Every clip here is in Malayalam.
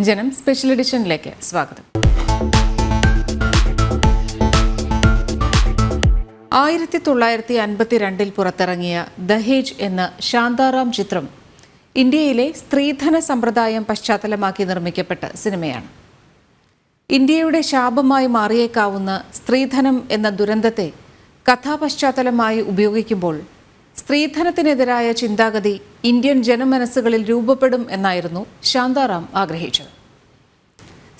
ജനം സ്പെഷ്യൽ എഡിഷനിലേക്ക് സ്വാഗതം. ആയിരത്തി തൊള്ളായിരത്തി അൻപത്തിരണ്ടിൽ പുറത്തിറങ്ങിയ ദഹേജ് എന്ന ശാന്താറാം ചിത്രം ഇന്ത്യയിലെ സ്ത്രീധന സമ്പ്രദായം പശ്ചാത്തലമാക്കി നിർമ്മിക്കപ്പെട്ട സിനിമയാണ്. ഇന്ത്യയുടെ ശാപമായി മാറിയേക്കാവുന്ന സ്ത്രീധനം എന്ന ദുരന്തത്തെ കഥാപശ്ചാത്തലമായി ഉപയോഗിക്കുമ്പോൾ സ്ത്രീധനത്തിനെതിരായ ചിന്താഗതി ഇന്ത്യൻ ജനമനസ്സുകളിൽ രൂപപ്പെടും എന്നായിരുന്നു ശാന്താറാം ആഗ്രഹിച്ചത്.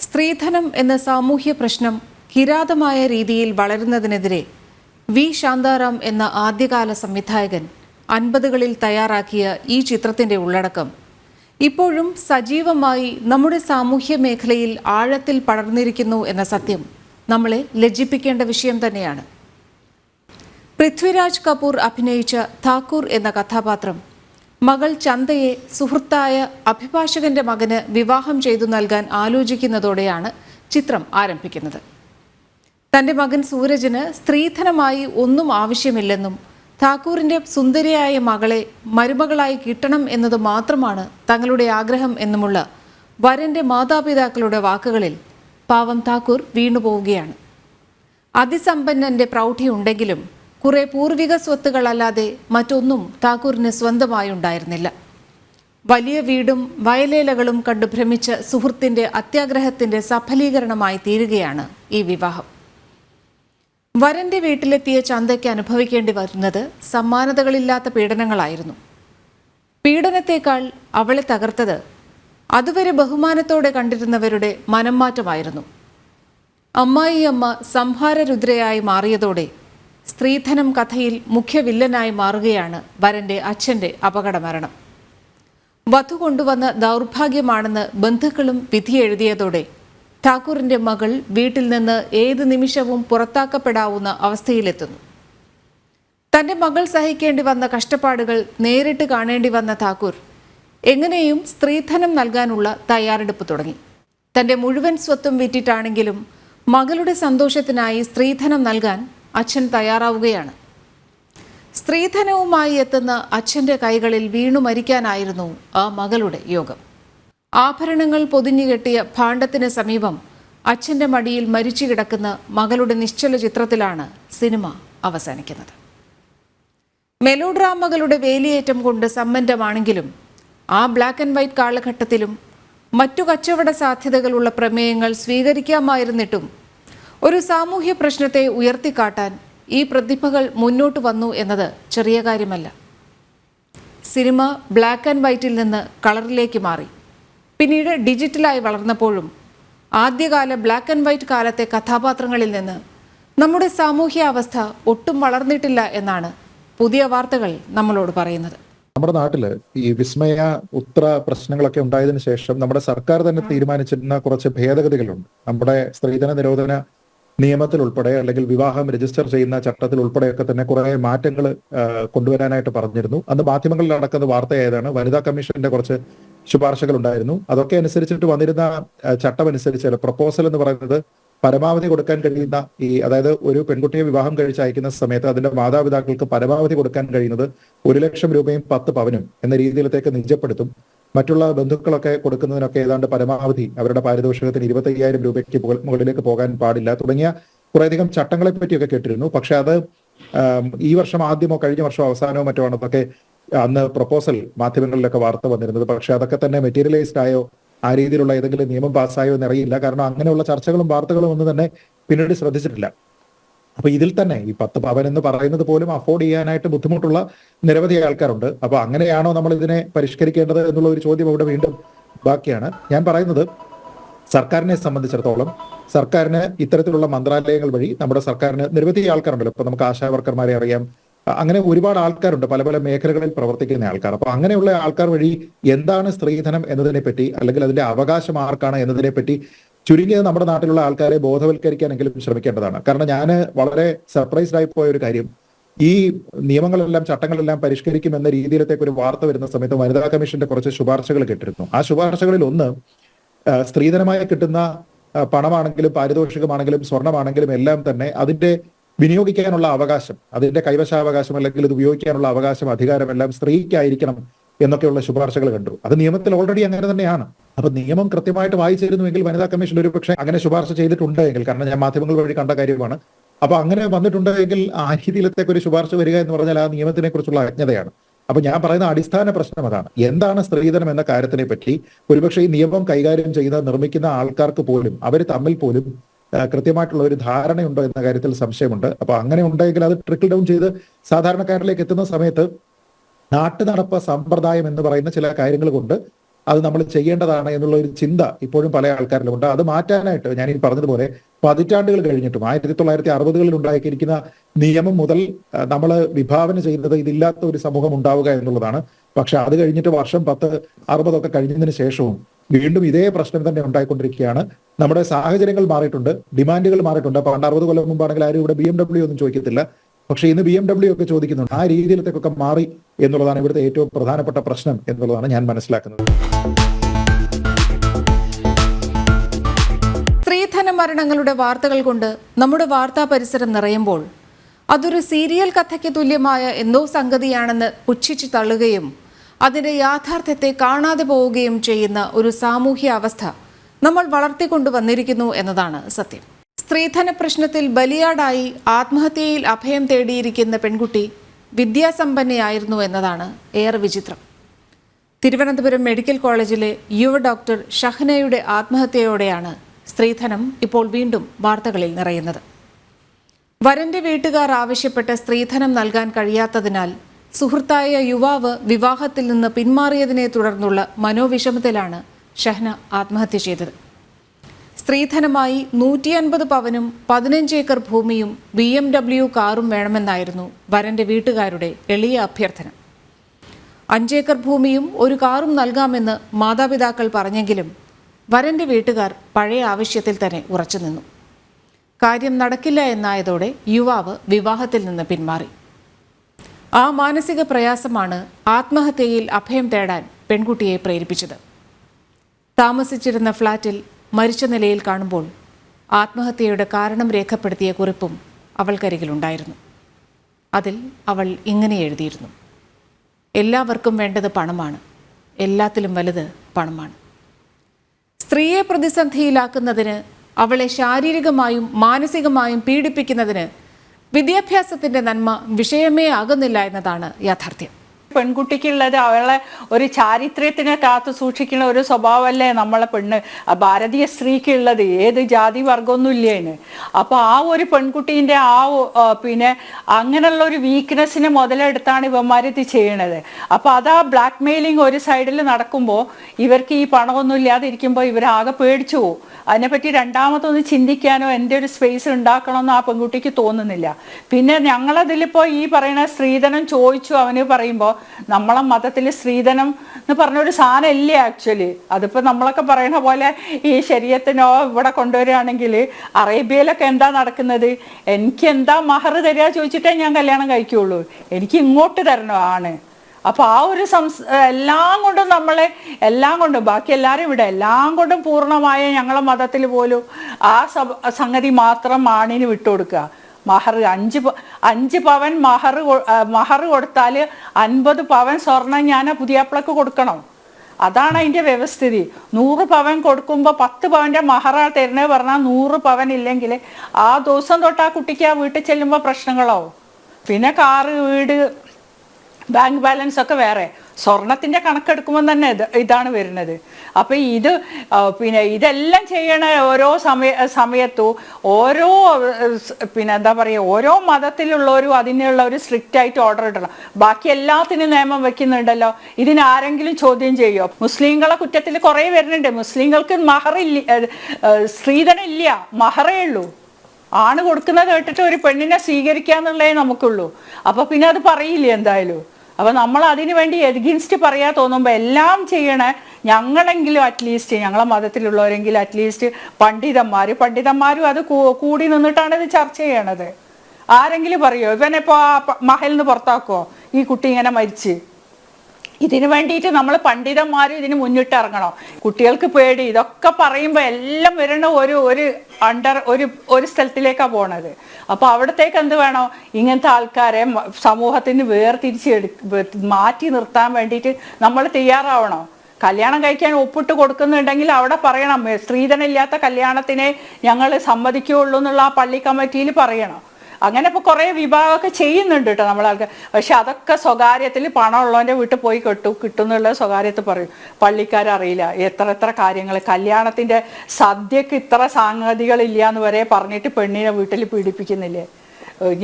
സ്ത്രീധനം എന്ന സാമൂഹ്യ പ്രശ്നം കിരാതമായ രീതിയിൽ വളരുന്നതിനെതിരെ വി. ശാന്താറാം എന്ന ആദ്യകാല സംവിധായകൻ അൻപതുകളിൽ തയ്യാറാക്കിയ ഈ ചിത്രത്തിന്റെ ഉള്ളടക്കം ഇപ്പോഴും സജീവമായി നമ്മുടെ സാമൂഹ്യ മേഖലയിൽ ആഴത്തിൽ പടർന്നിരിക്കുന്നു എന്ന സത്യം നമ്മളെ ലജ്ജിപ്പിക്കേണ്ട വിഷയം തന്നെയാണ്. പൃഥ്വിരാജ് കപൂർ അഭിനയിച്ച താക്കൂർ എന്ന കഥാപാത്രം. മകൾ ചന്തയെ സുഹൃത്തായ അഭിഭാഷകന്റെ മകന് വിവാഹം ചെയ്തു നൽകാൻ ആലോചിക്കുന്നതോടെയാണ് ചിത്രം ആരംഭിക്കുന്നത്. തന്റെ മകൻ സൂരജിന് സ്ത്രീധനമായി ഒന്നും ആവശ്യമില്ലെന്നും താക്കൂറിന്റെ സുന്ദരിയായ മകളെ മരുമകളായി കിട്ടണം എന്നത് മാത്രമാണ് തങ്ങളുടെ ആഗ്രഹം എന്നുമുള്ള വരന്റെ മാതാപിതാക്കളുടെ വാക്കുകളിൽ പാവം താക്കൂർ വീണുപോവുകയാണ്. അതിസമ്പന്നന്റെ പ്രൗഢിയുണ്ടെങ്കിലും കുറെ പൂർവിക സ്വത്തുകളല്ലാതെ മറ്റൊന്നും താക്കൂറിന് സ്വന്തമായി ഉണ്ടായിരുന്നില്ല വലിയ വീടും വയലേലകളും കണ്ടു ഭ്രമിച്ച സുഹൃത്തിന്റെ അത്യാഗ്രഹത്തിന്റെ സഫലീകരണമായി തീരുകയാണ് ഈ വിവാഹം. വരന്റെ വീട്ടിലെത്തിയ ചന്തയ്ക്ക് അനുഭവിക്കേണ്ടി വരുന്നത് സമ്മാനതകളില്ലാത്ത പീഡനങ്ങളായിരുന്നു. പീഡനത്തേക്കാൾ അവളെ തകർത്തത് അതുവരെ ബഹുമാനത്തോടെ കണ്ടിരുന്നവരുടെ മനംമാറ്റമായിരുന്നു. അമ്മായിയമ്മ സംഹാരരുദ്രയായി മാറിയതോടെ സ്ത്രീധനം കഥയിൽ മുഖ്യ വില്ലനായി മാറുകയാണ് വരന്റെ അച്ഛന്റെ അപകടമരണം. വധു കൊണ്ടുവന്ന ദൗർഭാഗ്യമാണെന്ന് ബന്ധുക്കളും വിധിയെഴുതിയതോടെ ഠാക്കൂറിന്റെ മകൾ വീട്ടിൽ നിന്ന് ഏത് നിമിഷവും പുറത്താക്കപ്പെടാവുന്ന അവസ്ഥയിലെത്തുന്നു. തന്റെ മകൾ സഹിക്കേണ്ടി വന്ന കഷ്ടപ്പാടുകൾ നേരിട്ട് കാണേണ്ടി വന്ന താക്കൂർ എങ്ങനെയും സ്ത്രീധനം നൽകാനുള്ള തയ്യാറെടുപ്പ് തുടങ്ങി. തന്റെ മുഴുവൻ സ്വത്തും വിറ്റിട്ടാണെങ്കിലും മകളുടെ സന്തോഷത്തിനായി സ്ത്രീധനം നൽകാൻ അച്ഛൻ തയ്യാറാവുകയാണ്. സ്ത്രീധനവുമായി എത്തുന്ന അച്ഛന്റെ കൈകളിൽ വീണു മരിക്കാനായിരുന്നു ആ മകളുടെ യോഗം. ആഭരണങ്ങൾ പൊതിഞ്ഞുകെട്ടിയ ഭാണ്ഡത്തിന് സമീപം അച്ഛന്റെ മടിയിൽ മരിച്ചു കിടക്കുന്ന മകളുടെ നിശ്ചല ചിത്രത്തിലാണ് സിനിമ അവസാനിക്കുന്നത്. മെലോഡ്രാമകളുടെ വേലിയേറ്റം കൊണ്ട് സമ്പന്നമാണെങ്കിലും ആ ബ്ലാക്ക് ആൻഡ് വൈറ്റ് കാലഘട്ടത്തിലും മറ്റു കച്ചവട സാധ്യതകളുള്ള പ്രമേയങ്ങൾ സ്വീകരിക്കാമായിരുന്നിട്ടും ഒരു സാമൂഹ്യ പ്രശ്നത്തെ ഉയർത്തിക്കാട്ടാൻ ഈ പ്രതിഭകൾ മുന്നോട്ട് വന്നു എന്നത് ചെറിയ കാര്യമല്ല. സിനിമ ബ്ലാക്ക് ആൻഡ് വൈറ്റിൽ നിന്ന് കളറിലേക്ക് മാറി. പിന്നീട് ഡിജിറ്റലായി വളർന്നപ്പോഴും ആദ്യകാല ബ്ലാക്ക് ആൻഡ് വൈറ്റ് കാലത്തെ കഥാപാത്രങ്ങളിൽ നിന്ന് നമ്മുടെ സാമൂഹ്യ അവസ്ഥ ഒട്ടും വളർന്നിട്ടില്ല എന്നാണ് പുതിയ വാർത്തകൾ നമ്മളോട് പറയുന്നത്. നമ്മുടെ നാട്ടിൽ ഈ വിസ്മയ ഉത്ര പ്രശ്നങ്ങളൊക്കെ ഉണ്ടായതിനു ശേഷം നമ്മുടെ സർക്കാർ തന്നെ തീരുമാനിച്ചിരുന്ന കുറച്ച് ഭേദഗതികളുണ്ട്. നമ്മുടെ സ്ത്രീധന നിരോധന നിയമത്തിൽ ഉൾപ്പെടെ അല്ലെങ്കിൽ വിവാഹം രജിസ്റ്റർ ചെയ്യുന്ന ചട്ടത്തിൽ ഉൾപ്പെടെയൊക്കെ തന്നെ കുറേ മാറ്റങ്ങൾ കൊണ്ടുവരാനായിട്ട് പറഞ്ഞിരുന്നു. അന്ന് മാധ്യമങ്ങളിൽ നടക്കുന്ന വാർത്തയായതാണ് വനിതാ കമ്മീഷന്റെ കുറച്ച് ശുപാർശകൾ ഉണ്ടായിരുന്നു. അതൊക്കെ അനുസരിച്ചിട്ട് വന്നിരുന്ന ചട്ടം അനുസരിച്ച് പ്രപ്പോസൽ എന്ന് പറയുന്നത് പരമാവധി കൊടുക്കാൻ കഴിയുന്ന ഈ അതായത് ഒരു പെൺകുട്ടിയെ വിവാഹം കഴിച്ച് അയക്കുന്ന സമയത്ത് അതിന്റെ മാതാപിതാക്കൾക്ക് പരമാവധി കൊടുക്കാൻ കഴിയുന്നത് ഒരു ലക്ഷം രൂപയും പത്ത് പവനും എന്ന രീതിയിലത്തേക്ക് നിജപ്പെടുത്തും. മറ്റുള്ള ബന്ധുക്കളൊക്കെ കൊടുക്കുന്നതിനൊക്കെ ഏതാണ്ട് പരമാവധി അവരുടെ പാരിതോഷികത്തിന് ഇരുപത്തി അയ്യായിരം രൂപയ്ക്ക് മുകളിലേക്ക് പോകാൻ പാടില്ല. തുടങ്ങിയ കുറേയധികം ചട്ടങ്ങളെ പറ്റിയൊക്കെ കേട്ടിരുന്നു. പക്ഷെ അത് ഈ വർഷം ആദ്യമോ കഴിഞ്ഞ വർഷം അവസാനമോ മറ്റോ ആണ് അതൊക്കെ അന്ന് പ്രപ്പോസൽ മാധ്യമങ്ങളിലൊക്കെ വാർത്ത വന്നിരുന്നത്. പക്ഷെ അതൊക്കെ തന്നെ മെറ്റീരിയലൈസ്ഡ് ആയോ ആ രീതിയിലുള്ള ഏതെങ്കിലും നിയമം പാസ്സായോ എന്നറിയില്ല. കാരണം അങ്ങനെയുള്ള ചർച്ചകളും വാർത്തകളും ഒന്നും തന്നെ പിന്നീട് ശ്രദ്ധിച്ചിട്ടില്ല. അപ്പൊ ഇതിൽ തന്നെ ഈ പത്ത് പവൻ എന്ന് പറയുന്നത് പോലും അഫോർഡ് ചെയ്യാനായിട്ട് ബുദ്ധിമുട്ടുള്ള നിരവധി ആൾക്കാരുണ്ട്. അപ്പൊ അങ്ങനെയാണോ നമ്മൾ ഇതിനെ പരിഷ്കരിക്കേണ്ടത് എന്നുള്ള ഒരു ചോദ്യം അവിടെ വീണ്ടും ബാക്കിയാണ്. ഞാൻ പറയുന്നത് സർക്കാരിനെ സംബന്ധിച്ചിടത്തോളം സർക്കാരിന് ഇത്തരത്തിലുള്ള മന്ത്രാലയങ്ങൾ വഴി നമ്മുടെ സർക്കാരിന് നിരവധി ആൾക്കാരുണ്ടല്ലോ. ഇപ്പൊ നമുക്ക് ആശാ വർക്കർമാരെ അറിയാം അങ്ങനെ ഒരുപാട് ആൾക്കാരുണ്ട്. പല പല മേഖലകളിൽ പ്രവർത്തിക്കുന്ന ആൾക്കാർ. അപ്പൊ അങ്ങനെയുള്ള ആൾക്കാർ വഴി എന്താണ് സ്ത്രീധനം എന്നതിനെ പറ്റി അല്ലെങ്കിൽ അതിന്റെ അവകാശം ആർക്കാണ് എന്നതിനെ പറ്റി ചുരുങ്ങിയത് നമ്മുടെ നാട്ടിലുള്ള ആൾക്കാരെ ബോധവൽക്കരിക്കാനെങ്കിലും ശ്രമിക്കേണ്ടതാണ്. കാരണം ഞാൻ വളരെ സർപ്രൈസ്ഡ് ആയി പോയ ഒരു കാര്യം. ഈ നിയമങ്ങളെല്ലാം ചട്ടങ്ങളെല്ലാം പരിഷ്കരിക്കുമെന്ന രീതിയിലത്തേക്ക് ഒരു വാർത്ത വരുന്ന സമയത്ത് വനിതാ കമ്മീഷന്റെ കുറച്ച് ശുപാർശകൾ കിട്ടിരുന്നു. ആ ശുപാർശകളിൽ ഒന്ന് സ്ത്രീധനമായി കിട്ടുന്ന പണമാണെങ്കിലും പാരിതോഷികമാണെങ്കിലും സ്വർണമാണെങ്കിലും എല്ലാം തന്നെ അതിന്റെ വിനിയോഗിക്കാനുള്ള അവകാശം അതിന്റെ കൈവശാവകാശം അല്ലെങ്കിൽ ഇത് ഉപയോഗിക്കാനുള്ള അവകാശം അധികാരമെല്ലാം സ്ത്രീക്കായിരിക്കണം എന്നൊക്കെയുള്ള ശുപാർശകൾ കണ്ടു. അത് നിയമത്തിൽ ഓൾറെഡി അങ്ങനെ തന്നെയാണ്. അപ്പൊ നിയമം കൃത്യമായിട്ട് വായിച്ചിരുന്നുവെങ്കിൽ വനിതാ കമ്മീഷൻ ഒരു പക്ഷേ അങ്ങനെ ശുപാർശ ചെയ്തിട്ടുണ്ട് എങ്കിൽ കാരണം ഞാൻ മാധ്യമങ്ങൾ വഴി കണ്ട കാര്യമാണ്. അപ്പൊ അങ്ങനെ വന്നിട്ടുണ്ടെങ്കിൽ ആ രീതിയിലത്തേക്ക് ഒരു ശുപാർശ വരിക എന്ന് പറഞ്ഞാൽ ആ നിയമത്തിനെ കുറിച്ചുള്ള അജ്ഞതയാണ്. അപ്പൊ ഞാൻ പറയുന്ന അടിസ്ഥാന പ്രശ്നം അതാണ്. എന്താണ് സ്ത്രീധനം എന്ന കാര്യത്തിനെ പറ്റി ഒരുപക്ഷെ ഈ നിയമം കൈകാര്യം ചെയ്യുന്ന നിർമ്മിക്കുന്ന ആൾക്കാർക്ക് പോലും അവർ തമ്മിൽ പോലും കൃത്യമായിട്ടുള്ള ഒരു ധാരണയുണ്ടോ എന്ന കാര്യത്തിൽ സംശയമുണ്ട്. അപ്പൊ അങ്ങനെ ഉണ്ടെങ്കിൽ അത് ട്രിക്കിൾ ഡൗൺ ചെയ്ത് സാധാരണക്കാരിലേക്ക് എത്തുന്ന സമയത്ത് നാട്ടു നടപ്പ് സമ്പ്രദായം എന്ന് പറയുന്ന ചില കാര്യങ്ങൾ കൊണ്ട് അത് നമ്മൾ ചെയ്യേണ്ടതാണ് എന്നുള്ള ഒരു ചിന്ത ഇപ്പോഴും പല ആൾക്കാരിലുണ്ട് അത് മാറ്റാനായിട്ട് ഞാൻ ഈ പറഞ്ഞതുപോലെ പതിറ്റാണ്ടുകൾ കഴിഞ്ഞിട്ടും ആയിരത്തി തൊള്ളായിരത്തി അറുപതുകളിൽ ഉണ്ടാക്കിയിരിക്കുന്ന നിയമം മുതൽ നമ്മൾ വിഭാവന ചെയ്യുന്നത് ഇതില്ലാത്ത ഒരു സമൂഹം ഉണ്ടാവുക എന്നുള്ളതാണ്. പക്ഷെ അത് കഴിഞ്ഞിട്ട് വർഷം പത്ത് അറുപതൊക്കെ കഴിഞ്ഞതിന് ശേഷവും വീണ്ടും ഇതേ പ്രശ്നം തന്നെ ഉണ്ടായിക്കൊണ്ടിരിക്കുകയാണ്. നമ്മുടെ സാഹചര്യങ്ങൾ മാറിയിട്ടുണ്ട്. ഡിമാൻഡുകൾ മാറിയിട്ടുണ്ട്. പണ്ട് അറുപത് കൊല്ലം മുമ്പാണെങ്കിൽ ആരും ഇവിടെ ബി എം ഡബ്ല്യു ഒന്നും ചോദിക്കത്തില്ല. പക്ഷെ ഇന്ന് ബി എം ഡബ്ല്യു ഒക്കെ ചോദിക്കുന്നുണ്ട്. ആ രീതിയിലത്തേക്കൊക്കെ മാറി എന്നുള്ളതാണ് ഇവിടുത്തെ ഏറ്റവും പ്രധാനപ്പെട്ട പ്രശ്നം എന്നുള്ളതാണ് ഞാൻ മനസ്സിലാക്കുന്നത്. സ്ത്രീധന മരണങ്ങളുടെ വാർത്തകൾ കൊണ്ട് നമ്മുടെ വാർത്താ പരിസരം നിറയുമ്പോൾ അതൊരു സീരിയൽ കഥയ്ക്ക് തുല്യമായ എന്തോ സംഗതിയാണെന്ന് പുച്ഛിച്ചു തള്ളുകയും അതിന്റെ യാഥാർത്ഥ്യത്തെ കാണാതെ പോവുകയും ചെയ്യുന്ന ഒരു സാമൂഹ്യ അവസ്ഥ നമ്മൾ വളർത്തിക്കൊണ്ടുവന്നിരിക്കുന്നു എന്നതാണ് സത്യം. സ്ത്രീധന പ്രശ്നത്തിൽ ബലിയാടായി ആത്മഹത്യയിൽ അഭയം തേടിയിരിക്കുന്ന പെൺകുട്ടി വിദ്യാസമ്പന്നയായിരുന്നു എന്നതാണ് ഏറെ വിചിത്രം. തിരുവനന്തപുരം മെഡിക്കൽ കോളേജിലെ യുവ ഡോക്ടർ ഷഹ്നയുടെ ആത്മഹത്യയോടെയാണ് സ്ത്രീധനം ഇപ്പോൾ വീണ്ടും വാർത്തകളിൽ നിറയുന്നത്. വരന്റെ വീട്ടുകാർ ആവശ്യപ്പെട്ട സ്ത്രീധനം നൽകാൻ കഴിയാത്തതിനാൽ സുഹൃത്തായ യുവാവ് വിവാഹത്തിൽ നിന്ന് പിന്മാറിയതിനെ തുടർന്നുള്ള മനോവിഷമത്തിലാണ് ഷഹ്ന ആത്മഹത്യ ചെയ്തത്. സ്ത്രീധനമായി നൂറ്റി അൻപത് പവനും പതിനഞ്ച് ഏക്കർ ഭൂമിയും ബി എം ഡബ്ല്യു കാറും വേണമെന്നായിരുന്നു വരന്റെ വീട്ടുകാരുടെ എളിയ അഭ്യർത്ഥന. അഞ്ചേക്കർ ഭൂമിയും ഒരു കാറും നൽകാമെന്ന് മാതാപിതാക്കൾ പറഞ്ഞെങ്കിലും വരന്റെ വീട്ടുകാർ പഴയ ആവശ്യത്തിൽ തന്നെ ഉറച്ചുനിന്നു. കാര്യം നടക്കില്ല എന്നായതോടെ യുവാവ് വിവാഹത്തിൽ നിന്ന് പിന്മാറി. ആ മാനസിക പ്രയാസമാണ് ആത്മഹത്യയിൽ അഭയം തേടാൻ പെൺകുട്ടിയെ പ്രേരിപ്പിച്ചത്. താമസിച്ചിരുന്ന ഫ്ളാറ്റിൽ മരിച്ച നിലയിൽ കാണുമ്പോൾ ആത്മഹത്യയുടെ കാരണം രേഖപ്പെടുത്തിയ കുറിപ്പും അവൾക്കരികിലുണ്ടായിരുന്നു. അതിൽ അവൾ ഇങ്ങനെ എഴുതിയിരുന്നു. എല്ലാവർക്കും വേണ്ടത് പണമാണ്. എല്ലാത്തിലും വലുത് പണമാണ്. സ്ത്രീയെ പ്രതിസന്ധിയിലാക്കുന്നതിന് അവളെ ശാരീരികമായും മാനസികമായും പീഡിപ്പിക്കുന്നതിന് വിദ്യാഭ്യാസത്തിന്റെ നന്മ വിഷയമേ ആകുന്നില്ല എന്നതാണ് യാഥാർത്ഥ്യം. പെൺകുട്ടിക്കുള്ളത് അവളെ ഒരു ചാരിത്ര്യത്തിനെ കാത്തു സൂക്ഷിക്കുന്ന ഒരു സ്വഭാവമല്ലേ നമ്മളെ പെണ്ണ്? ആ ഭാരതീയ സ്ത്രീക്കുള്ളത് ഏത് ജാതി വർഗമൊന്നും ഇല്ലേന് അപ്പൊ ആ ഒരു പെൺകുട്ടീന്റെ ആ ആ, പിന്നെ അങ്ങനെയുള്ള ഒരു വീക്ക്നെസ്സിനെ മുതലെടുത്താണ് ഇവന്മാർ ഇത് ചെയ്യണത്. അപ്പൊ അതാ ബ്ലാക്ക് മെയിലിംഗ് ഒരു സൈഡിൽ നടക്കുമ്പോൾ ഇവർക്ക് ഈ പണമൊന്നും ഇല്ലാതിരിക്കുമ്പോൾ ഇവരാകെ പേടിച്ചു പോകും അതിനെപ്പറ്റി രണ്ടാമതൊന്ന് ചിന്തിക്കാനോ എന്റെ ഒരു സ്പേസ് ഉണ്ടാക്കണമെന്ന് ആ പെൺകുട്ടിക്ക് തോന്നുന്നില്ല. പിന്നെ ഞങ്ങളതിലിപ്പോൾ ഈ പറയുന്ന സ്ത്രീധനം ചോദിച്ചു അവന് പറയുമ്പോൾ നമ്മളെ മതത്തിൽ സ്ത്രീധനം എന്ന് പറഞ്ഞൊരു സാധനം ഇല്ല ആക്ച്വലി അതിപ്പോൾ നമ്മളൊക്കെ പറയുന്ന പോലെ ഈ ശരീരത്തിനോ ഇവിടെ കൊണ്ടുവരികയാണെങ്കിൽ അറേബ്യയിലൊക്കെ എന്താ നടക്കുന്നത്? എനിക്ക് എന്താ മഹർ തരിക ചോദിച്ചിട്ടേ ഞാൻ കല്യാണം കഴിക്കുള്ളൂ എനിക്ക് ഇങ്ങോട്ട് തരണം ആണ് അപ്പോൾ ആ ഒരു സംസ് എല്ലാം കൊണ്ടും നമ്മളെ എല്ലാം കൊണ്ടും ബാക്കി എല്ലാവരും ഇവിടെ എല്ലാം കൊണ്ടും പൂർണമായ ഞങ്ങളെ മതത്തിൽ പോലും ആ സംഗതി മാത്രം ആണിന് വിട്ടുകൊടുക്കുക. മഹർ അഞ്ച് അഞ്ച് പവൻ മഹർ മഹർ കൊടുത്താൽ അൻപത് പവൻ സ്വർണം ഞാൻ പുതിയ പുതിയാപ്പിളക്ക് കൊടുക്കണം. അതാണ് അതിന്റെ വ്യവസ്ഥിതി. നൂറ് പവൻ കൊടുക്കുമ്പോൾ പത്ത് പവന്റെ മഹറാ തരുന്നത് പറഞ്ഞാൽ നൂറ് പവൻ ഇല്ലെങ്കിൽ ആ ദിവസം തൊട്ട് ആ കുട്ടിക്ക് ആ വീട്ടിൽ ചെല്ലുമ്പോൾ പ്രശ്നങ്ങളാവും. പിന്നെ കാറ് വീട് ബാങ്ക് ബാലൻസ് ഒക്കെ വേറെ. സ്വർണത്തിന്റെ കണക്കെടുക്കുമ്പോൾ തന്നെ ഇത് ഇതാണ് വരുന്നത്. അപ്പൊ ഇത് പിന്നെ ഇതെല്ലാം ചെയ്യണ ഓരോ സമയ സമയത്തു ഓരോ പിന്നെ എന്താ പറയുക ഓരോ മതത്തിലുള്ളവരും അതിനുള്ള ഒരു സ്ട്രിക്റ്റ് ആയിട്ട് ഓർഡർ ഇടണം. ബാക്കി എല്ലാത്തിനും നിയമം വെക്കുന്നുണ്ടല്ലോ. ഇതിന് ആരെങ്കിലും ചോദ്യം ചെയ്യോ? മുസ്ലിങ്ങളെ കുറ്റത്തിൽ കുറേ വരുന്നുണ്ട്. മുസ്ലിങ്ങൾക്ക് മഹറില്ല ഏഹ്, ഏഹ്, സ്ത്രീധനം ഇല്ല. മഹറേ ഉള്ളൂ. ആണ് കൊടുക്കുന്നത് കേട്ടിട്ട് ഒരു പെണ്ണിനെ സ്വീകരിക്കാന്നുള്ളേ നമുക്കുള്ളൂ. അപ്പൊ പിന്നെ അത് പറയില്ലേ എന്തായാലും? അപ്പൊ നമ്മൾ അതിനു വേണ്ടി എഗിൻസ്റ്റ് പറയാ തോന്നുമ്പോൾ എല്ലാം ചെയ്യണേ ഞങ്ങളെങ്കിലും അറ്റ്ലീസ്റ്റ് ഞങ്ങളെ മതത്തിലുള്ളവരെങ്കിലും അറ്റ്ലീസ്റ്റ് പണ്ഡിതന്മാര് പണ്ഡിതന്മാരും അത് കൂടി നിന്നിട്ടാണ് ഇത് ചർച്ച ചെയ്യണത്. ആരെങ്കിലും പറയോ ഇവനെപ്പോ ആ പുറത്താക്കോ? ഈ കുട്ടി ഇങ്ങനെ മരിച്ച്. ഇതിനു വേണ്ടിയിട്ട് നമ്മൾ പണ്ഡിതന്മാരും ഇതിന് മുന്നിട്ട് ഇറങ്ങണം. കുട്ടികൾക്ക് പേടി. ഇതൊക്കെ പറയുമ്പോൾ എല്ലാം വരണ ഒരു ഒരു അണ്ടർ ഒരു ഒരു സ്ഥലത്തിലേക്കാണ് പോണത്. അപ്പൊ അവിടത്തേക്ക് എന്ത് വേണോ? ഇങ്ങനത്തെ ആൾക്കാരെ സമൂഹത്തിന് വേർതിരിച്ച് മാറ്റി നിർത്താൻ വേണ്ടിയിട്ട് നമ്മൾ തയ്യാറാവണം. കല്യാണം കഴിക്കാൻ ഒപ്പിട്ട് കൊടുക്കുന്നുണ്ടെങ്കിൽ അവിടെ പറയണം സ്ത്രീധനം ഇല്ലാത്ത കല്യാണത്തിനെ ഞങ്ങൾ സമ്മതിക്കുകയുള്ളൂ എന്നുള്ള ആ പള്ളി കമ്മിറ്റിയിൽ പറയണം. അങ്ങനെ ഇപ്പോൾ കുറേ വിഭാഗമൊക്കെ ചെയ്യുന്നുണ്ട് കേട്ടോ നമ്മളാൾക്ക്. പക്ഷെ അതൊക്കെ സ്വകാര്യത്തിൽ പണമുള്ളവന്റെ വീട്ടിൽ പോയി കിട്ടും കിട്ടുന്നുള്ള സ്വകാര്യത്തിൽ പറയും. പള്ളിക്കാരറിയില്ല. എത്ര എത്ര കാര്യങ്ങൾ. കല്യാണത്തിന്റെ സദ്യക്ക് ഇത്ര സാങ്കതികളില്ല എന്ന് വരെ പറഞ്ഞിട്ട് പെണ്ണിനെ വീട്ടിൽ പീഡിപ്പിക്കുന്നില്ലേ?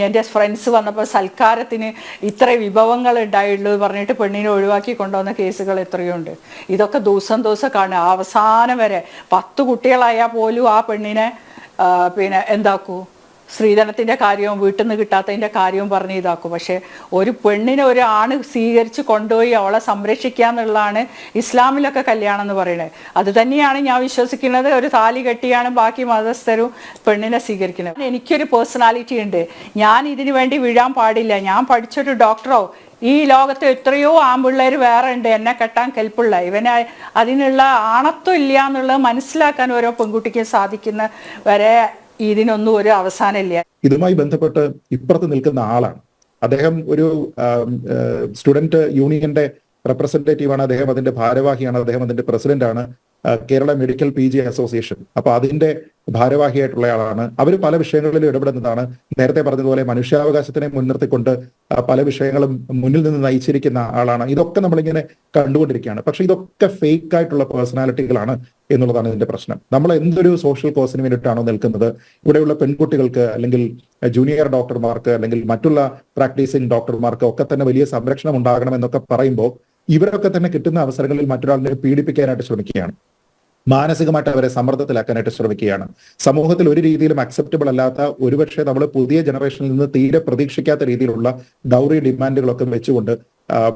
എന്റെ ഫ്രണ്ട്സ് വന്നപ്പോൾ സൽക്കാരത്തിന് ഇത്ര വിഭവങ്ങൾ ഉണ്ടായുള്ളൂ പറഞ്ഞിട്ട് പെണ്ണിനെ ഒഴിവാക്കി കൊണ്ടുവന്ന കേസുകൾ എത്രയുണ്ട്. ഇതൊക്കെ ദിവസം ദിവസം കാണുക അവസാനം വരെ പത്ത് കുട്ടികളായാൽ പോലും ആ പെണ്ണിനെ പിന്നെ എന്താക്കൂ? സ്ത്രീധനത്തിന്റെ കാര്യവും വീട്ടിൽ നിന്ന് കിട്ടാത്തതിന്റെ കാര്യവും പറഞ്ഞ് ഇതാക്കും. പക്ഷേ ഒരു പെണ്ണിനെ ഒരു ആണ് സ്വീകരിച്ച് കൊണ്ടുപോയി അവളെ സംരക്ഷിക്കുക എന്നുള്ളതാണ് ഇസ്ലാമിലൊക്കെ കല്യാണം എന്ന് പറയുന്നത്. അത് തന്നെയാണ് ഞാൻ വിശ്വസിക്കുന്നത്. ഒരു താലി കെട്ടിയാണ് ബാക്കി മതസ്ഥരും പെണ്ണിനെ സ്വീകരിക്കുന്നത്. എനിക്കൊരു പേഴ്സണാലിറ്റി ഉണ്ട്. ഞാൻ ഇതിനു വേണ്ടി വീഴാൻ പാടില്ല. ഞാൻ പഠിച്ചൊരു ഡോക്ടറോ ഈ ലോകത്ത് എത്രയോ ആൺപിള്ളേർ വേറെ ഉണ്ട്. എന്നെ കെട്ടാൻ കെൽപ്പുള്ള. ഇവനെ അതിനുള്ള ആണത്വം ഇല്ല എന്നുള്ളത് മനസ്സിലാക്കാൻ ഓരോ പെൺകുട്ടിക്കും സാധിക്കുന്ന വരെ ഇതിനൊന്നും ഒരു അവസാനമില്ല. ഇതുമായി ബന്ധപ്പെട്ട് ഇപ്പുറത്ത് നിൽക്കുന്ന ആളാണ്. അദ്ദേഹം ഒരു സ്റ്റുഡന്റ് യൂണിയന്റെ റെപ്രസെന്റേറ്റീവ് ആണ് അദ്ദേഹം അതിന്റെ ഭാരവാഹിയാണ്. അദ്ദേഹം അതിന്റെ പ്രസിഡന്റ് ആണ് Kerala medical P G association. അപ്പൊ അതിന്റെ ഭാരവാഹിയായിട്ടുള്ള ആളാണ് അവർ പല വിഷയങ്ങളിലും ഇടപെടുന്നതാണ്. നേരത്തെ പറഞ്ഞതുപോലെ മനുഷ്യാവകാശത്തിനെ മുൻനിർത്തിക്കൊണ്ട് പല വിഷയങ്ങളും മുന്നിൽ നിന്ന് നയിച്ചിരിക്കുന്ന ആളാണ്. ഇതൊക്കെ നമ്മളിങ്ങനെ കണ്ടുകൊണ്ടിരിക്കുകയാണ്. പക്ഷെ ഇതൊക്കെ ഫേക്ക് ആയിട്ടുള്ള പേഴ്സണാലിറ്റികളാണ് എന്നുള്ളതാണ് ഇതിന്റെ പ്രശ്നം. നമ്മൾ എന്തൊരു സോഷ്യൽ കോസിന് വേണ്ടിയിട്ടാണോ നിൽക്കുന്നത്? ഇവിടെയുള്ള പെൺകുട്ടികൾക്ക് അല്ലെങ്കിൽ ജൂനിയർ ഡോക്ടർമാർക്ക് അല്ലെങ്കിൽ മറ്റുള്ള പ്രാക്ടീസിങ് ഡോക്ടർമാർക്ക് ഒക്കെ തന്നെ വലിയ സംരക്ഷണം ഉണ്ടാകണം എന്നൊക്കെ പറയുമ്പോൾ ഇവരൊക്കെ തന്നെ കിട്ടുന്ന അവസരങ്ങളിൽ മറ്റൊരാളിനെ പീഡിപ്പിക്കാനായിട്ട് ശ്രമിക്കുകയാണ്. മാനസികമായിട്ട് അവരെ സമ്മർദ്ദത്തിലാക്കാനായിട്ട് ശ്രമിക്കുകയാണ്. സമൂഹത്തിൽ ഒരു രീതിയിലും അക്സെപ്റ്റബിൾ അല്ലാത്ത ഒരുപക്ഷെ നമ്മൾ പുതിയ ജനറേഷനിൽ നിന്ന് തീരെ പ്രതീക്ഷിക്കാത്ത രീതിയിലുള്ള ഡൗറി ഡിമാൻഡുകളൊക്കെ വെച്ചുകൊണ്ട്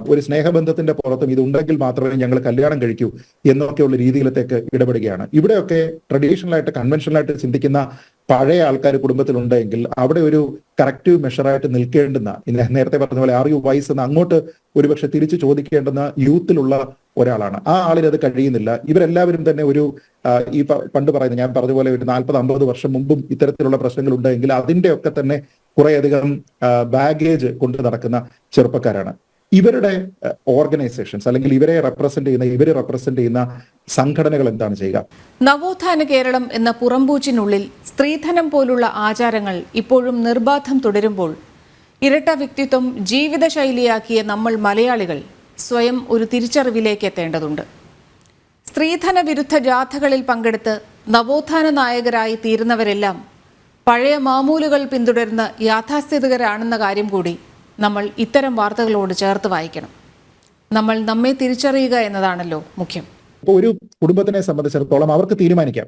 ഒരു സ്നേഹബന്ധത്തിന്റെ പുറത്തും ഇതുണ്ടെങ്കിൽ മാത്രമേ ഞങ്ങൾ കല്യാണം കഴിക്കൂ എന്നൊക്കെയുള്ള രീതിയിലത്തേക്ക് ഇടപെടുകയാണ്. ഇവിടെയൊക്കെ ട്രഡീഷണൽ ആയിട്ട് കൺവെൻഷണൽ ആയിട്ട് ചിന്തിക്കുന്ന പഴയ ആൾക്കാർ കുടുംബത്തിലുണ്ടെങ്കിൽ അവിടെ ഒരു കറക്റ്റീവ് മെഷറായിട്ട് നിൽക്കേണ്ടുന്ന നേരത്തെ പറഞ്ഞ പോലെ ആർ യു വൈസ് എന്ന് അങ്ങോട്ട് ഒരുപക്ഷെ തിരിച്ചു ചോദിക്കേണ്ടുന്ന യൂത്തിലുള്ള ഒരാളാണ്. ആ ആളിന് അത് കഴിയുന്നില്ല. ഇവരെല്ലാവരും തന്നെ ഒരു ഈ പണ്ട് പറയുന്നത് ഞാൻ പറഞ്ഞ പോലെ ഒരു നാൽപ്പത് അമ്പത് വർഷം മുമ്പും ഇത്തരത്തിലുള്ള പ്രശ്നങ്ങൾ ഉണ്ടെങ്കിൽ അതിന്റെ ഒക്കെ തന്നെ കുറേയധികം ബാഗേജ് കൊണ്ട് നടക്കുന്ന ചെറുപ്പക്കാരാണ്. ഇവരുടെ ഓർഗനൈസേഷൻസ് അല്ലെങ്കിൽ ഇവരെ റെപ്രസെന്റ് ചെയ്യുന്ന ഇവർ റെപ്രസെന്റ് ചെയ്യുന്ന സംഘടനകൾ എന്താണ് ചെയ്യുക? നവോത്ഥാന കേരളം എന്ന പുറംപൂച്ചിനുള്ളിൽ സ്ത്രീധനം പോലുള്ള ആചാരങ്ങൾ ഇപ്പോഴും നിർബാധം തുടരുമ്പോൾ ഇരട്ട വ്യക്തിത്വം ജീവിതശൈലിയാക്കിയ നമ്മൾ മലയാളികൾ സ്വയം ഒരു തിരിച്ചറിവിലേക്ക് എത്തേണ്ടതുണ്ട്. സ്ത്രീധന വിരുദ്ധ ജാഥകളിൽ പങ്കെടുത്ത് നവോത്ഥാന നായകരായി തീരുന്നവരെല്ലാം പഴയ മാമൂലുകൾ പിന്തുടരുന്ന യാഥാസ്ഥിതികരാണെന്ന കാര്യം കൂടി നമ്മൾ ഇത്തരം വാർത്തകളോട് ചേർത്ത് വായിക്കണം. നമ്മൾ നമ്മെ തിരിച്ചറിയുക എന്നതാണല്ലോ മുഖ്യം. ഇപ്പോൾ ഒരു കുടുംബത്തിനെ സംബന്ധിച്ചിടത്തോളം അവർക്ക് തീരുമാനിക്കാം.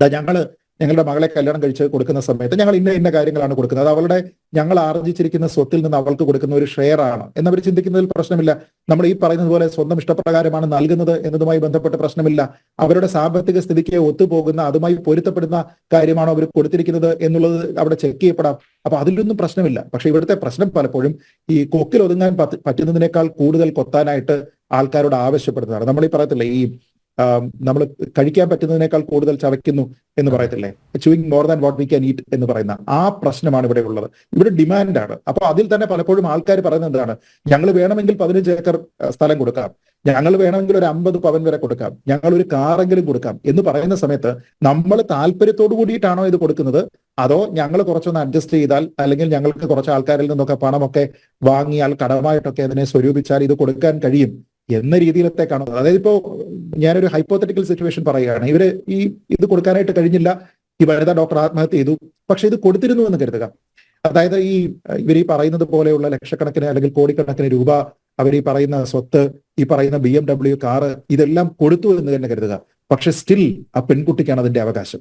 ദാ ഞങ്ങൾ ഞങ്ങളുടെ മകളെ കല്യാണം കഴിച്ച് കൊടുക്കുന്ന സമയത്ത് ഞങ്ങൾ ഇന്ന ഇന്ന കാര്യങ്ങളാണ് കൊടുക്കുന്നത്. അവളുടെ ഞങ്ങൾ ആർജിച്ചിരിക്കുന്ന സ്വത്തിൽ നിന്ന് അവൾക്ക് കൊടുക്കുന്ന ഒരു ഷെയർ ആണ്. എന്നവർ ചിന്തിക്കുന്നതിൽ പ്രശ്നമില്ല. നമ്മൾ ഈ പറയുന്നത് പോലെ സ്വന്തം ഇഷ്ടപ്രകാരമാണ് നൽകുന്നത് എന്നതുമായി ബന്ധപ്പെട്ട പ്രശ്നമില്ല. അവരുടെ സാമ്പത്തിക സ്ഥിതിക്ക് ഒത്തുപോകുന്ന അതുമായി പൊരുത്തപ്പെടുന്ന കാര്യമാണോ അവർ കൊടുത്തിരിക്കുന്നത് എന്നുള്ളത് അവിടെ ചെക്ക് ചെയ്യപ്പെടാം. അപ്പൊ അതിലൊന്നും പ്രശ്നമില്ല. പക്ഷെ ഇവിടുത്തെ പ്രശ്നം പലപ്പോഴും ഈ കൊക്കിൽ ഒതുങ്ങാൻ പറ്റുന്നതിനേക്കാൾ കൂടുതൽ കൊത്താനായിട്ട് ആൾക്കാരോട് ആവശ്യപ്പെടുന്നതാണ്. നമ്മൾ ഈ പറയത്തില്ലേ ഈ നമ്മൾ കഴിക്കാൻ പറ്റുന്നതിനേക്കാൾ കൂടുതൽ ചവയ്ക്കുന്നു എന്ന് പറയത്തില്ലേ? Chewing more than what we can eat എന്ന് പറയുന്ന ആ പ്രശ്നമാണ് ഇവിടെ ഉള്ളത്. ഇവിടെ ഡിമാൻഡാണ് അപ്പൊ അതിൽ തന്നെ പലപ്പോഴും ആൾക്കാർ പറയുന്നത് എന്താണ് ഞങ്ങൾ വേണമെങ്കിൽ പതിനഞ്ച് ഏക്കർ സ്ഥലം കൊടുക്കാം. ഞങ്ങൾ വേണമെങ്കിൽ ഒരു അമ്പത് പവൻ വരെ കൊടുക്കാം. ഞങ്ങൾ ഒരു കാറെങ്കിലും കൊടുക്കാം. എന്ന് പറയുന്ന സമയത്ത് നമ്മൾ താല്പര്യത്തോടു കൂടിയിട്ടാണോ ഇത് കൊടുക്കുന്നത്? അതോ ഞങ്ങൾ കുറച്ചൊന്ന് അഡ്ജസ്റ്റ് ചെയ്താൽ അല്ലെങ്കിൽ ഞങ്ങൾക്ക് കുറച്ച് ആൾക്കാരിൽ നിന്നൊക്കെ പണമൊക്കെ വാങ്ങിയാൽ കടമായിട്ടൊക്കെ അതിനെ സ്വരൂപിച്ചാൽ ഇത് കൊടുക്കാൻ കഴിയും എന്ന രീതിയിലത്തേക്കാണോ. അതായത് ഇപ്പോ ഞാനൊരു ഹൈപ്പോത്തറ്റിക്കൽ സിറ്റുവേഷൻ പറയുകയാണ്. ഇവർ ഈ ഇത് കൊടുക്കാനായിട്ട് കഴിഞ്ഞില്ല. ഈ വനിതാ ഡോക്ടർ ആത്മഹത്യ ചെയ്തു. പക്ഷെ ഇത് കൊടുത്തിരുന്നു എന്ന് കരുതുക. അതായത് ഈ ഇവർ ഈ പറയുന്നത് പോലെയുള്ള ലക്ഷക്കണക്കിന് അല്ലെങ്കിൽ കോടിക്കണക്കിന് രൂപ അവർ ഈ പറയുന്ന സ്വത്ത് ഈ പറയുന്ന ബി എം ഡബ്ല്യു കാറ് ഇതെല്ലാം കൊടുത്തു എന്ന് തന്നെ കരുതുക. പക്ഷെ സ്റ്റിൽ ആ പെൺകുട്ടിക്കാണ് അതിന്റെ അവകാശം.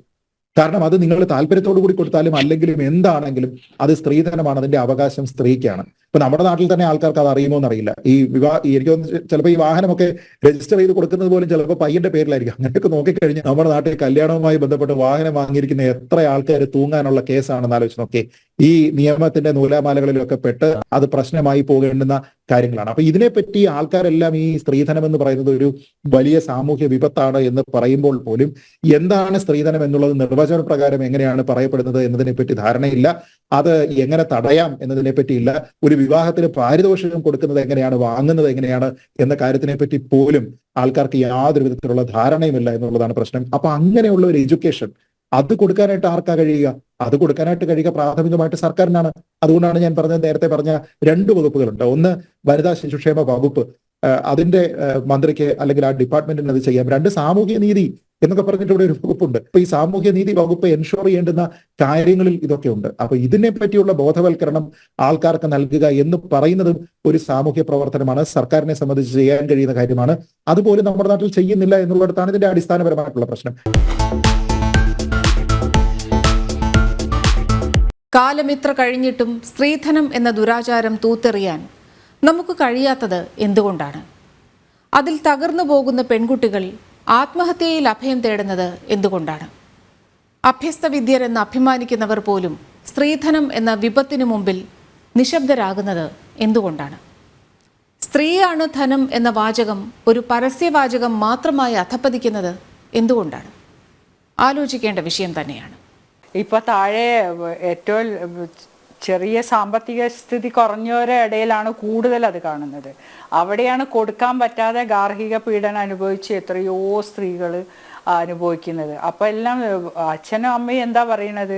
കാരണം അത് നിങ്ങൾ താല്പര്യത്തോടു കൂടി കൊടുത്താലും അല്ലെങ്കിലും എന്താണെങ്കിലും അത് സ്ത്രീധനമാണ്. അതിന്റെ അവകാശം സ്ത്രീക്കാണ്. ഇപ്പൊ നമ്മുടെ നാട്ടിൽ തന്നെ ആൾക്കാർക്ക് അത് അറിയുമോ എന്നറിയില്ല ഈ വിവാഹ എനിക്ക് ചിലപ്പോൾ ഈ വാഹനമൊക്കെ രജിസ്റ്റർ ചെയ്ത് കൊടുക്കുന്നത് പോലും ചിലപ്പോൾ പയ്യന്റെ പേരിലായിരിക്കും. അങ്ങനെയൊക്കെ നോക്കിക്കഴിഞ്ഞാൽ നമ്മുടെ നാട്ടിൽ കല്യാണവുമായി ബന്ധപ്പെട്ട് വാഹനം വാങ്ങിയിരിക്കുന്ന എത്ര ആൾക്കാർ തൂങ്ങാനുള്ള കേസാണെന്ന് ആലോചിച്ച് നോക്കി ഈ നിയമത്തിന്റെ നൂലാമാലകളിലൊക്കെ പെട്ട് അത് പ്രശ്നമായി പോകേണ്ടുന്ന കാര്യങ്ങളാണ്. അപ്പൊ ഇതിനെപ്പറ്റി ആൾക്കാരെല്ലാം ഈ സ്ത്രീധനം എന്ന് പറയുന്നത് ഒരു വലിയ സാമൂഹ്യ വിപത്താണ് എന്ന് പറയുമ്പോൾ പോലും എന്താണ് സ്ത്രീധനം എന്നുള്ളത് നിർവചന പ്രകാരം എങ്ങനെയാണ് പറയപ്പെടുന്നത് എന്നതിനെപ്പറ്റി ധാരണയില്ല. അത് എങ്ങനെ തടയാം എന്നതിനെ പറ്റിയില്ല ഒരു വിവാഹത്തിന് പാരിതോഷികം കൊടുക്കുന്നത് എങ്ങനെയാണ് വാങ്ങുന്നത് എങ്ങനെയാണ് എന്ന കാര്യത്തിനെ പറ്റി പോലും ആൾക്കാർക്ക് യാതൊരു വിധത്തിലുള്ള ധാരണയുമില്ല എന്നുള്ളതാണ് പ്രശ്നം. അപ്പൊ അങ്ങനെയുള്ള ഒരു എഡ്യൂക്കേഷൻ അത് കൊടുക്കാനായിട്ട് ആർക്കാ കഴിയുക? അത് കൊടുക്കാനായിട്ട് കഴിയുക പ്രാഥമികമായിട്ട് സർക്കാരിനാണ്. അതുകൊണ്ടാണ് ഞാൻ പറഞ്ഞത് നേരത്തെ പറഞ്ഞ രണ്ട് വകുപ്പുകളുണ്ട്. ഒന്ന് വനിതാ ശിശുക്ഷേമ വകുപ്പ്. അതിന്റെ മന്ത്രിക്ക് അല്ലെങ്കിൽ ആ ഡിപ്പാർട്ട്മെന്റിന് അത് ചെയ്യാം. രണ്ട് സാമൂഹ്യ നീതി എന്നൊക്കെ പറഞ്ഞിട്ട് ഇവിടെ ഒരു വകുപ്പുണ്ട്. അപ്പൊ ഈ സാമൂഹ്യ നീതി വകുപ്പ് എൻഷുർ ചെയ്യേണ്ടുന്ന കാര്യങ്ങളിൽ ഇതൊക്കെ ഉണ്ട്. അപ്പൊ ഇതിനെ പറ്റിയുള്ള ബോധവൽക്കരണം ആൾക്കാർക്ക് നൽകുക എന്ന് പറയുന്നതും ഒരു സാമൂഹ്യ പ്രവർത്തനമാണ്. സർക്കാരിനെ സംബന്ധിച്ച് ചെയ്യാൻ കഴിയുന്ന കാര്യമാണ്. അതുപോലെ നമ്മുടെ നാട്ടിൽ ചെയ്യുന്നില്ല എന്നുള്ളിടത്താണ് ഇതിന്റെ അടിസ്ഥാനപരമായിട്ടുള്ള പ്രശ്നം. കാലമിത്ര കഴിഞ്ഞിട്ടും സ്ത്രീധനം എന്ന ദുരാചാരം തൂത്തെറിയാൻ നമുക്ക് കഴിയാത്തത് എന്തുകൊണ്ടാണ്? അതിൽ തകർന്നു പോകുന്ന പെൺകുട്ടികൾ ആത്മഹത്യയിൽ അഭയം തേടുന്നത് എന്തുകൊണ്ടാണ്? അഭ്യസ്ത വിദ്യരെന്ന് അഭിമാനിക്കുന്നവർ പോലും സ്ത്രീധനം എന്ന വിപത്തിനു മുമ്പിൽ നിശബ്ദരാകുന്നത് എന്തുകൊണ്ടാണ്? സ്ത്രീയാണ് ധനം എന്ന വാചകം ഒരു പരസ്യവാചകം മാത്രമായി അധപ്പതിക്കുന്നത് എന്തുകൊണ്ടാണ്? ആലോചിക്കേണ്ട വിഷയം തന്നെയാണ്. ഇപ്പോൾ താഴെ ഏറ്റവും ചെറിയ സാമ്പത്തിക സ്ഥിതി കുറഞ്ഞവരുടെ ഇടയിലാണ് കൂടുതൽ അത് കാണുന്നത്. അവിടെയാണ് കൊടുക്കാൻ പറ്റാതെ ഗാർഹിക പീഡനം അനുഭവിച്ച് എത്രയോ സ്ത്രീകൾ അനുഭവിക്കുന്നത്. അപ്പം എല്ലാം അച്ഛനും അമ്മയും എന്താ പറയണത്?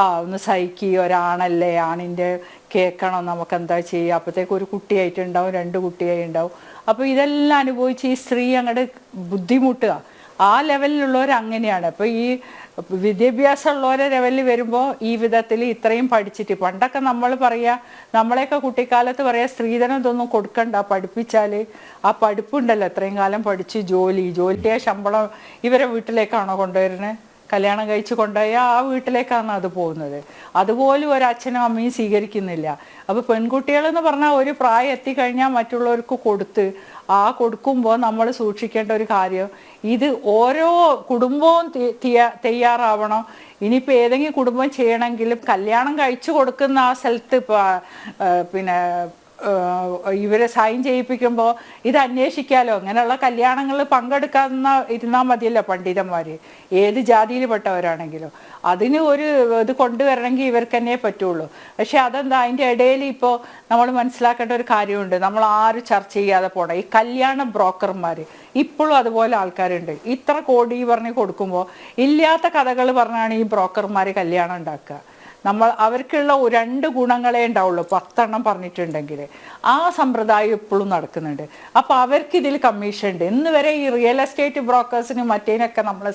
ആ ഒന്ന് സഹിക്കി ഒരാണല്ലേ ആണിന്റെ കേൾക്കണം നമുക്ക് എന്താ ചെയ്യുക അപ്പോഴത്തേക്ക് ഒരു കുട്ടിയായിട്ടുണ്ടാവും രണ്ട് കുട്ടിയായി ഉണ്ടാവും അപ്പോൾ ഇതെല്ലാം അനുഭവിച്ച് ഈ സ്ത്രീ അങ്ങോട്ട് ബുദ്ധിമുട്ടുക. ആ ലെവലിലുള്ളവർ അങ്ങനെയാണ് അപ്പോൾ ഈ വിദ്യാഭ്യാസം ഉള്ളവരെ ലെവലിൽ വരുമ്പോൾ ഈ വിധത്തിൽ ഇത്രയും പഠിച്ചിട്ട് പണ്ടൊക്കെ നമ്മൾ പറയുക നമ്മളെയൊക്കെ കുട്ടിക്കാലത്ത് പറയാ സ്ത്രീധനം ഇതൊന്നും കൊടുക്കണ്ട പഠിപ്പിച്ചാൽ ആ പഠിപ്പുണ്ടല്ലോ എത്രയും കാലം പഠിച്ച് ജോലി ജോലിയെ ശമ്പളം ഇവരെ വീട്ടിലേക്കാണോ കൊണ്ടുവരുന്നത് കല്യാണം കഴിച്ച് കൊണ്ടുപോയ ആ വീട്ടിലേക്കാണ് അത് പോകുന്നത്. അതുപോലും ഒരു അച്ഛനും അമ്മയും സ്വീകരിക്കുന്നില്ല. അപ്പൊ പെൺകുട്ടികൾ എന്ന് പറഞ്ഞാൽ ഒരു പ്രായം എത്തിക്കഴിഞ്ഞാൽ മറ്റുള്ളവർക്ക് കൊടുത്ത് ആ കൊടുക്കുമ്പോൾ നമ്മൾ സൂക്ഷിക്കേണ്ട ഒരു കാര്യം ഇത് ഓരോ കുടുംബവും തയ്യാറാവണം. ഇനിയിപ്പോൾ ഏതെങ്കിലും കുടുംബം ചെയ്യണമെങ്കിലും കല്യാണം കഴിച്ചു കൊടുക്കുന്ന ആ സ്ഥലത്ത് പിന്നെ ഇവരെ സൈൻ ചെയ്യിപ്പിക്കുമ്പോൾ ഇത് അന്വേഷിക്കാലോ? അങ്ങനെയുള്ള കല്യാണങ്ങളിൽ പങ്കെടുക്കാവുന്ന ഇരുന്നാൽ മതിയല്ലോ പണ്ഡിതന്മാർ ഏത് ജാതിയിൽപ്പെട്ടവരാണെങ്കിലും. അതിന് ഒരു ഇത് കൊണ്ടുവരണമെങ്കിൽ ഇവർക്ക് തന്നെ പറ്റുള്ളൂ. പക്ഷെ അതെന്താ? അതിന്റെ ഇടയിൽ ഇപ്പോൾ നമ്മൾ മനസ്സിലാക്കേണ്ട ഒരു കാര്യമുണ്ട്. നമ്മൾ ആരും ചർച്ച ചെയ്യാതെ പോണം. ഈ കല്യാണ ബ്രോക്കർമാർ ഇപ്പോഴും അതുപോലെ ആൾക്കാരുണ്ട്. ഇത്ര കോടി പറഞ്ഞ് കൊടുക്കുമ്പോൾ ഇല്ലാത്ത കഥകൾ പറഞ്ഞാണ് ഈ ബ്രോക്കർമാർ കല്യാണം ഉണ്ടാക്കുക. നമ്മൾ അവർക്കുള്ള രണ്ട് ഗുണങ്ങളേ ഉണ്ടാവുള്ളൂ. പത്തെണ്ണം പറഞ്ഞിട്ടുണ്ടെങ്കിൽ ആ സമ്പ്രദായം ഇപ്പോഴും നടക്കുന്നുണ്ട്. അപ്പോൾ അവർക്ക് ഇതിൽ കമ്മീഷൻ ഉണ്ട്. ഇന്ന് വരെ ഈ റിയൽ എസ്റ്റേറ്റ് ബ്രോക്കേഴ്സിനും മറ്റേനൊക്കെ നമ്മൾ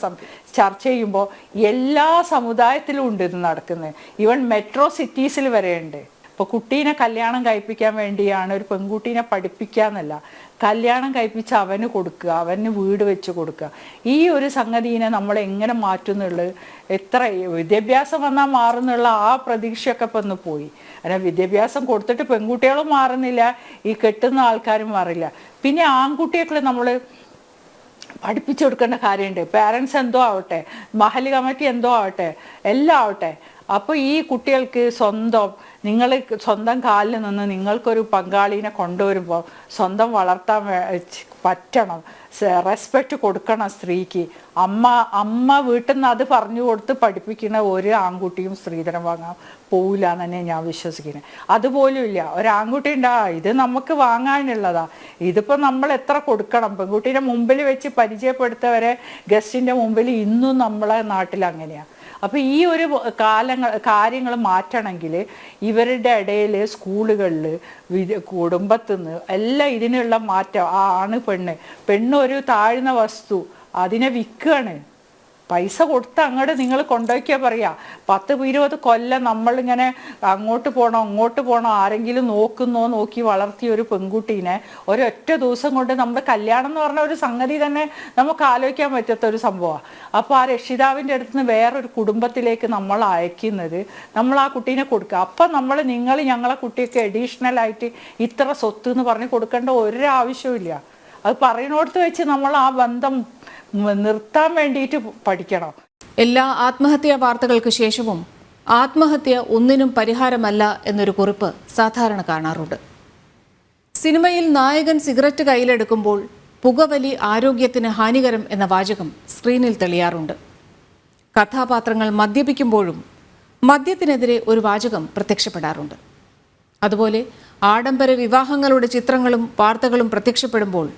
ചർച്ച ചെയ്യുമ്പോൾ എല്ലാ സമുദായത്തിലും ഉണ്ട് ഇത് നടക്കുന്നത് ഈവൻ മെട്രോ സിറ്റീസിൽ വരെ ഉണ്ട്. ഇപ്പോൾ കുട്ടീനെ കല്യാണം കഴിപ്പിക്കാൻ വേണ്ടിയാണ് ഒരു പെൺകുട്ടീനെ പഠിപ്പിക്കാന്നല്ല. കല്യാണം കഴിപ്പിച്ച് അവന് കൊടുക്കുക അവന് വീട് വെച്ച് കൊടുക്കുക. ഈ ഒരു സംഗതിനെ നമ്മൾ എങ്ങനെ മാറ്റുന്നുള്ളത് എത്ര വിദ്യാഭ്യാസം വന്നാൽ മാറുന്നുള്ള ആ പ്രതീക്ഷയൊക്കെ ഇപ്പം ഒന്ന് പോയി. അങ്ങനെ വിദ്യാഭ്യാസം കൊടുത്തിട്ട് പെൺകുട്ടികളും മാറുന്നില്ല ഈ കെട്ടുന്ന ആൾക്കാരും മാറില്ല. പിന്നെ ആൺകുട്ടിയൊക്കെ നമ്മൾ പഠിപ്പിച്ചു കൊടുക്കേണ്ട കാര്യമുണ്ട്. പാരൻസ് എന്തോ ആവട്ടെ മഹൽ കമ്മിറ്റി എന്തോ ആവട്ടെ എല്ലാം ആവട്ടെ. അപ്പോൾ ഈ കുട്ടികൾക്ക് സ്വന്തം നിങ്ങൾ സ്വന്തം കാലിൽ നിന്ന് നിങ്ങൾക്കൊരു പങ്കാളിനെ കൊണ്ടുവരുമ്പോൾ സ്വന്തം വളർത്താൻ പറ്റണം. റെസ്പെക്റ്റ് കൊടുക്കണം സ്ത്രീക്ക്. അമ്മ അമ്മ വീട്ടിൽ നിന്ന് അത് പറഞ്ഞു കൊടുത്ത് പഠിപ്പിക്കുന്ന ഒരു ആൺകുട്ടിയും സ്ത്രീധനം വാങ്ങാൻ പോവില്ല തന്നെ ഞാൻ വിശ്വസിക്കുന്നത് അതുപോലും ഇല്ല ഒരാൺകുട്ടി ഉണ്ടാ ഇത് നമുക്ക് വാങ്ങാനുള്ളതാ. ഇതിപ്പോൾ നമ്മൾ എത്ര കൊടുക്കണം? പെൺകുട്ടീനെ മുമ്പിൽ വെച്ച് പരിചയപ്പെടുത്തവരെ ഗസ്റ്റിന്റെ മുമ്പിൽ ഇന്നും നമ്മളെ നാട്ടിൽ അങ്ങനെയാ. അപ്പൊ ഈ ഒരു കാലങ്ങൾ കാര്യങ്ങൾ മാറ്റണമെങ്കിൽ ഇവരുടെ ഇടയിൽ സ്കൂളുകളിൽ കുടുംബത്തുനിന്ന് എല്ലാം ഇതിനുള്ള മാറ്റം ആ ആണ് പെണ്ണ്. പെണ്ണ് ഒരു താഴ്ന്ന വസ്തു അതിനെ വിൽക്കുകയാണ് പൈസ കൊടുത്ത് അങ്ങോട്ട് നിങ്ങൾ കൊണ്ടുപോയിക്കാ പറയാ. പത്ത് ഇരുപത് കൊല്ലം നമ്മളിങ്ങനെ അങ്ങോട്ട് പോകണോ അങ്ങോട്ട് പോകണോ ആരെങ്കിലും നോക്കുന്നോ നോക്കി വളർത്തിയ ഒരു പെൺകുട്ടീനെ ഒരൊറ്റ ദിവസം കൊണ്ട് നമ്മുടെ കല്യാണം എന്ന് പറഞ്ഞ ഒരു സംഗതി തന്നെ നമുക്ക് ആലോചിക്കാൻ പറ്റാത്ത ഒരു സംഭവമാണ് അപ്പോൾ ആ രക്ഷിതാവിന്റെ അടുത്ത് നിന്ന് വേറൊരു കുടുംബത്തിലേക്ക് നമ്മൾ അയക്കുന്നത് നമ്മൾ ആ കുട്ടീനെ കൊടുക്കുക. അപ്പം നമ്മൾ നിങ്ങൾ ഞങ്ങളെ കുട്ടിയൊക്കെ അഡീഷണൽ ആയിട്ട് ഇത്ര സ്വത്ത് എന്ന് പറഞ്ഞ് കൊടുക്കേണ്ട ഒരാവശ്യവും ഇല്ല അത് പറയുന്നിടത്ത് വെച്ച് നമ്മൾ ആ ബന്ധം നിർത്താൻ വേണ്ടിയിട്ട് പഠിക്കണം? എല്ലാ ആത്മഹത്യാ വാർത്തകൾക്ക് ശേഷവും ആത്മഹത്യ ഒന്നിനും പരിഹാരമല്ല എന്നൊരു കുറിപ്പ് സാധാരണ കാണാറുണ്ട്. സിനിമയിൽ നായകൻ സിഗരറ്റ് കയ്യിലെടുക്കുമ്പോൾ പുകവലി ആരോഗ്യത്തിന് ഹാനികരം എന്ന വാചകം സ്ക്രീനിൽ തെളിയാറുണ്ട്. കഥാപാത്രങ്ങൾ മദ്യപിക്കുമ്പോഴും മദ്യത്തിനെതിരെ ഒരു വാചകം പ്രത്യക്ഷപ്പെടാറുണ്ട്. അതുപോലെ ആഡംബര വിവാഹങ്ങളുടെ ചിത്രങ്ങളും വാർത്തകളും പ്രത്യക്ഷപ്പെടുമ്പോൾ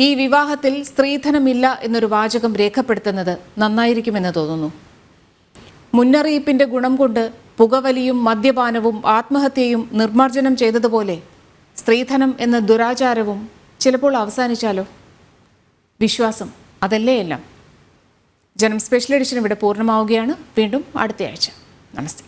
ഈ വിവാഹത്തിൽ സ്ത്രീധനമില്ല എന്നൊരു വാചകം രേഖപ്പെടുത്തുന്നത് നന്നായിരിക്കുമെന്ന് തോന്നുന്നു. മുന്നറിയിപ്പിന്റെ ഗുണം കൊണ്ട് പുകവലിയും മദ്യപാനവും ആത്മഹത്യയും നിർമ്മാർജനം ചെയ്തതുപോലെ സ്ത്രീധനം എന്ന ദുരാചാരവും ചിലപ്പോൾ അവസാനിച്ചാലോ? വിശ്വാസം അതല്ലേ എല്ലാം? ജനം സ്പെഷ്യൽ എഡിഷൻ ഇവിടെ പൂർണമാവുകയാണ്. വീണ്ടും അടുത്തയാഴ്ച. നമസ്തേ.